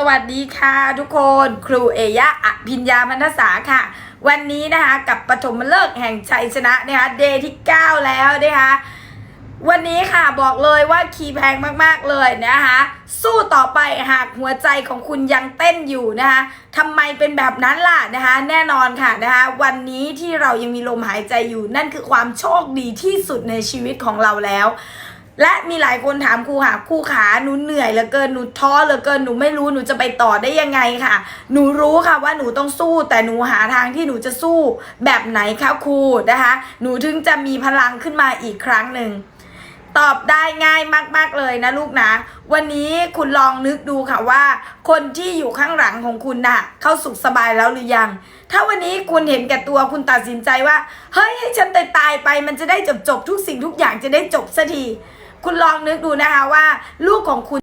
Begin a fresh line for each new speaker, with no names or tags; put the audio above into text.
สวัสดีค่ะทุกคนครูเอยะอภิญญาพันธษาค่ะ วันนี้นะคะกับปฐมฤกษ์แห่งชัยชนะนะคะเดย์ที่ 9 แล้วนะคะวันนี้ค่ะบอกเลยว่าคีย์แพงมากๆเลยนะคะสู้ต่อไปหากหัวใจของคุณยังเต้นอยู่นะคะทำไมเป็นแบบนั้นล่ะนะคะแน่นอนค่ะนะคะวันนี้ที่เรายังมีลมหายใจอยู่นั่นคือความโชคดีที่สุดในชีวิตของเราแล้ว และมีหลายคนถามครูค่ะครูขาหนูเหนื่อยเหลือเกินหนูท้อเหลือเกินหนูไม่รู้หนูจะไปต่อได้ยังไงค่ะ หนูรู้ค่ะว่าหนูต้องสู้ แต่หนูหาทางที่หนูจะสู้แบบไหนคะครูนะคะ หนูถึงจะมีพลังขึ้นมาอีกครั้งหนึ่งตอบได้ง่ายมากๆเลยนะลูกนะ วันนี้คุณลองนึกดูค่ะว่า คนที่อยู่ข้างหลังของคุณน่ะเข้าสุขสบายแล้วหรือยัง ถ้าวันนี้คุณเห็นแก่ตัวคุณตัดสินใจว่า เฮ้ยให้ฉันตายตายไป มันจะได้จบจบทุกสิ่งทุกอย่างจะได้จบสักที คุณลองนึกดูนะคะว่า ลูกของคุณ